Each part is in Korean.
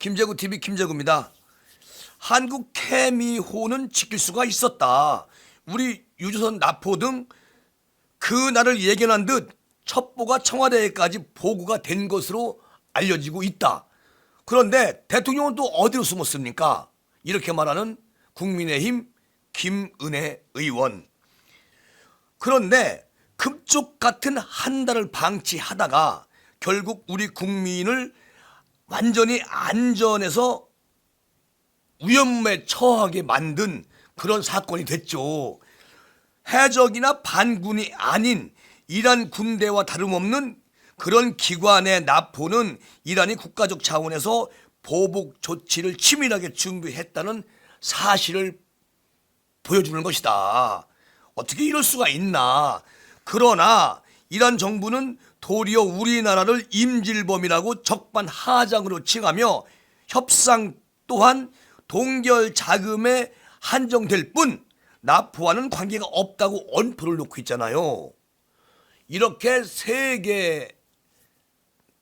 김재구 TV 김재구입니다. 한국 케미호는 지킬 수가 있었다. 우리 유조선 나포 등 그날을 예견한 듯 첩보가 청와대에까지 보고가 된 것으로 알려지고 있다. 그런데 대통령은 또 어디로 숨었습니까? 이렇게 말하는 국민의힘 김은혜 의원. 그런데 급족 같은 한 달을 방치하다가 결국 우리 국민을 완전히 안전에서 위험에 처하게 만든 그런 사건이 됐죠. 해적이나 반군이 아닌 이란 군대와 다름없는 그런 기관의 납포는 이란이 국가적 차원에서 보복 조치를 치밀하게 준비했다는 사실을 보여주는 것이다. 어떻게 이럴 수가 있나. 그러나 이란 정부는 도리어 우리나라를 임질범이라고 적반하장으로 칭하며 협상 또한 동결 자금에 한정될 뿐 납포와는 관계가 없다고 언포를 놓고 있잖아요. 이렇게 세계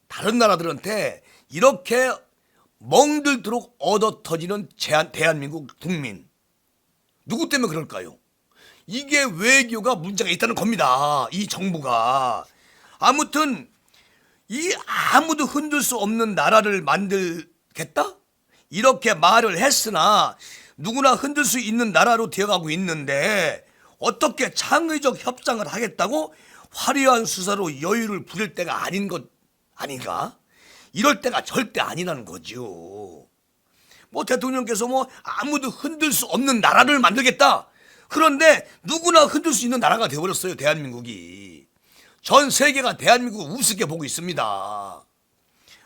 다른 나라들한테 이렇게 멍들도록 얻어 터지는 대한민국 국민. 누구 때문에 그럴까요? 이게 외교가 문제가 있다는 겁니다. 이 정부가. 아무튼 이 아무도 흔들 수 없는 나라를 만들겠다? 이렇게 말을 했으나 누구나 흔들 수 있는 나라로 되어가고 있는데 어떻게 창의적 협상을 하겠다고 화려한 수사로 여유를 부릴 때가 아닌 것 아닌가? 이럴 때가 절대 아니라는 거죠. 뭐 대통령께서 뭐 아무도 흔들 수 없는 나라를 만들겠다. 그런데 누구나 흔들 수 있는 나라가 되어버렸어요, 대한민국이. 전 세계가 대한민국을 우습게 보고 있습니다.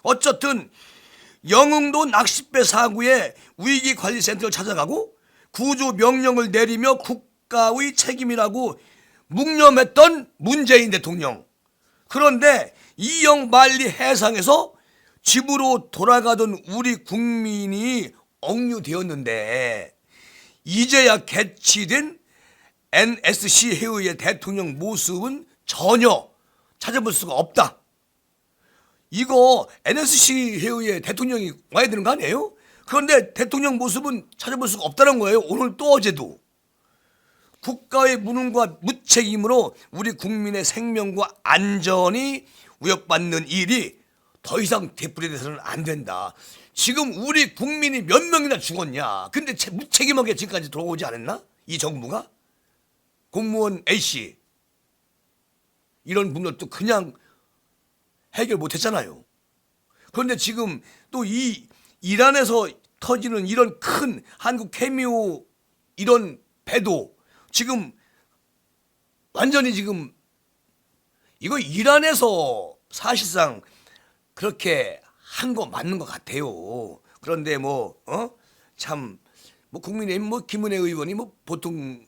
어쨌든 영흥도 낚싯배 사고에 위기관리센터를 찾아가고 구조 명령을 내리며 국가의 책임이라고 묵념했던 문재인 대통령. 그런데 이영 만리 해상에서 집으로 돌아가던 우리 국민이 억류되었는데 이제야 개치된 NSC 해의 대통령 모습은 전혀 찾아볼 수가 없다. 이거 NSC 해의 대통령이 와야 되는 거 아니에요? 그런데 대통령 모습은 찾아볼 수가 없다는 거예요. 오늘 또 어제도. 국가의 무능과 무책임으로 우리 국민의 생명과 안전이 위협받는 일이 더 이상 되풀이돼서는 안 된다. 지금 우리 국민이 몇 명이나 죽었냐? 근데 채- 무책임하게 지금까지 돌아오지 않았나? 이 정부가? 공무원 A씨. 이런 분들도 그냥 해결 못 했잖아요. 그런데 지금 또 이 이란에서 터지는 이런 큰 한국 케미오 이런 배도 지금 완전히 지금 이거 이란에서 사실상 그렇게 한 거 맞는 것 같아요. 그런데 뭐, 어? 참, 뭐 국민의힘 뭐 김은혜 의원이 뭐 보통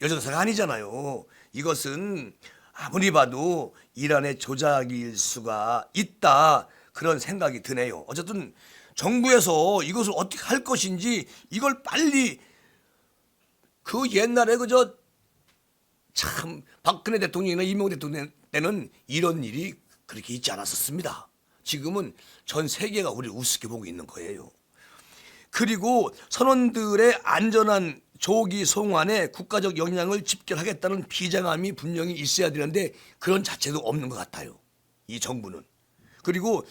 여정사가 아니잖아요. 이것은 아무리 봐도 이란의 조작일 수가 있다. 그런 생각이 드네요. 어쨌든 정부에서 이것을 어떻게 할 것인지 이걸 빨리 그 옛날에 그저 참 박근혜 대통령이나 이명호 대통령 때는 이런 일이 그렇게 있지 않았었습니다. 지금은 전 세계가 우리를 우습게 보고 있는 거예요. 그리고 선원들의 안전한 조기 송환에 국가적 영향을 집결하겠다는 비장함이 분명히 있어야 되는데 그런 자체도 없는 것 같아요. 이 정부는. 그리고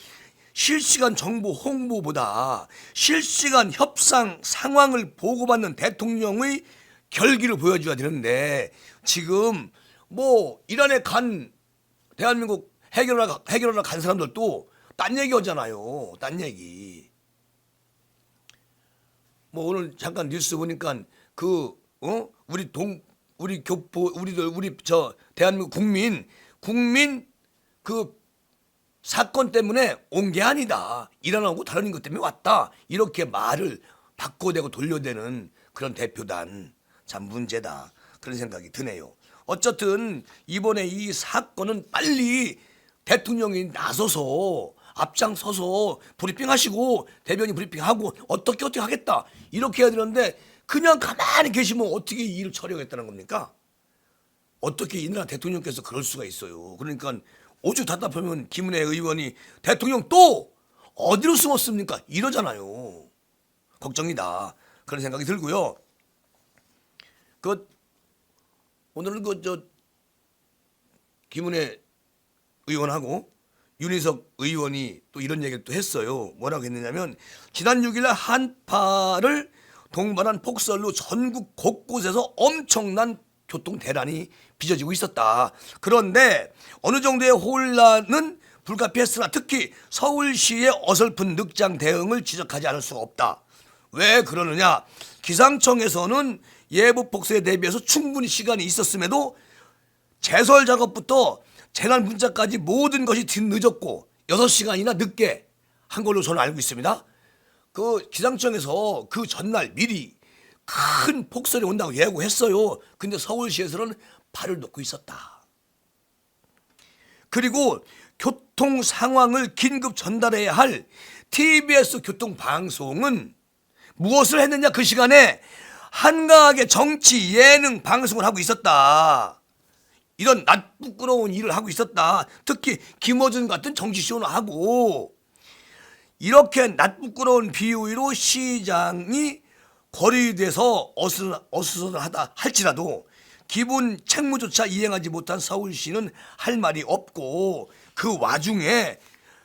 실시간 정보 홍보보다 실시간 협상 상황을 보고받는 대통령의 결기를 보여줘야 되는데 지금 뭐 이란에 간 대한민국 해결하러, 해결하러 간 사람들도 딴 얘기 하잖아요. 딴 얘기. 뭐 오늘 잠깐 뉴스 보니까 그 어? 우리 동 우리 교포 우리들 우리 저 대한민국 국민 국민 그 사건 때문에 온 게 아니다. 일어나고 다른 것 때문에 왔다. 이렇게 말을 바꿔대고 돌려대는 그런 대표단 참 문제다. 그런 생각이 드네요. 어쨌든 이번에 이 사건은 빨리 대통령이 나서서 앞장서서 브리핑하시고 대변인 브리핑하고 어떻게 어떻게 하겠다 이렇게 해야 되는데 그냥 가만히 계시면 어떻게 이 일을 처리하겠다는 겁니까? 어떻게 이 나라 대통령께서 그럴 수가 있어요. 그러니까 오죽 답답하면 김은혜 의원이 대통령 또 어디로 숨었습니까? 이러잖아요. 걱정이다. 그런 생각이 들고요. 그 오늘은 그 저 김은혜 의원하고 윤희석 의원이 또 이런 얘기를 또 했어요. 뭐라고 했느냐면 지난 6일 한파를 동반한 폭설로 전국 곳곳에서 엄청난 교통 대란이 빚어지고 있었다. 그런데 어느 정도의 혼란은 불가피했으나 특히 서울시의 어설픈 늑장 대응을 지적하지 않을 수가 없다. 왜 그러느냐? 기상청에서는 예보 폭설에 대비해서 충분히 시간이 있었음에도 제설 작업부터 재난 문자까지 모든 것이 뒤늦었고 6시간이나 늦게 한 걸로 저는 알고 있습니다. 그 기상청에서 그 전날 미리 큰 폭설이 온다고 예고했어요. 근데 서울시에서는 발을 놓고 있었다. 그리고 교통 상황을 긴급 전달해야 할 TBS 교통 방송은 무엇을 했느냐 그 시간에 한가하게 정치 예능 방송을 하고 있었다. 이런 낯부끄러운 일을 하고 있었다. 특히 김어준 같은 정치쇼는 하고 이렇게 낯부끄러운 비유로 시장이 거리돼서 어수선, 어수선하다 할지라도 기본 책무조차 이행하지 못한 서울시는 할 말이 없고 그 와중에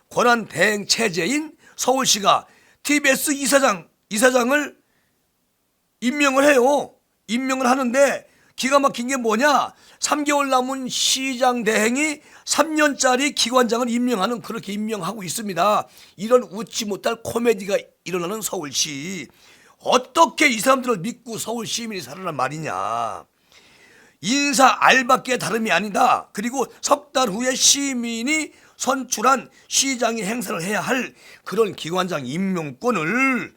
권한 대행 체제인 서울시가 TBS 이사장 이사장을 임명을 해요. 임명을 하는데 기가 막힌 게 뭐냐? 3개월 남은 시장 대행이 3년짜리 기관장을 임명하는 그렇게 임명하고 있습니다. 이런 웃지 못할 코미디가 일어나는 서울시. 어떻게 이 사람들을 믿고 서울 시민이 살아란 말이냐? 인사 알밖에 다름이 아니다. 그리고 석 달 후에 시민이 선출한 시장이 행사를 해야 할 그런 기관장 임명권을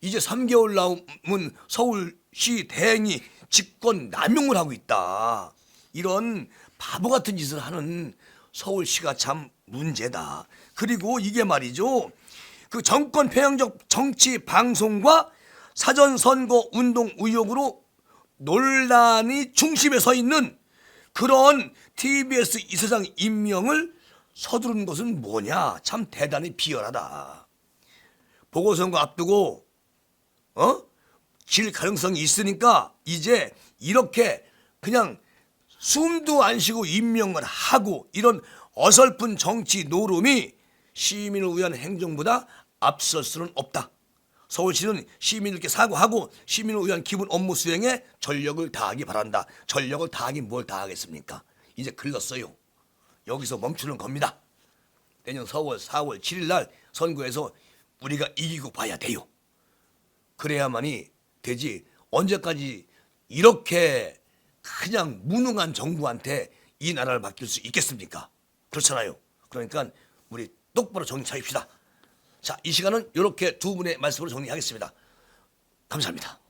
이제 3개월 남은 서울시 대행이 직권 남용을 하고 있다. 이런 바보 같은 짓을 하는 서울시가 참 문제다. 그리고 이게 말이죠. 그 정권 편향적 정치 방송과 사전 선거 운동 의혹으로 논란이 중심에 서 있는 그런 TBS 이사장 임명을 서두른 것은 뭐냐? 참 대단히 비열하다. 보궐선거 앞두고 어? 질 가능성이 있으니까 이제 이렇게 그냥 숨도 안 쉬고 임명을 하고 이런 어설픈 정치 노름이 시민을 위한 행정보다 앞설 수는 없다. 서울시는 시민들께 사과하고 시민을 위한 기본 업무 수행에 전력을 다하기 바란다. 전력을 다하긴 뭘 다하겠습니까? 이제 글렀어요. 여기서 멈추는 겁니다. 내년 4월 4월 7일 날 선거에서 우리가 이기고 봐야 돼요. 그래야만이 되지 언제까지 이렇게 그냥 무능한 정부한테 이 나라를 맡길 수 있겠습니까? 그렇잖아요. 그러니까 우리 똑바로 정신 차립시다. 자, 이 시간은 이렇게 두 분의 말씀으로 정리하겠습니다. 감사합니다.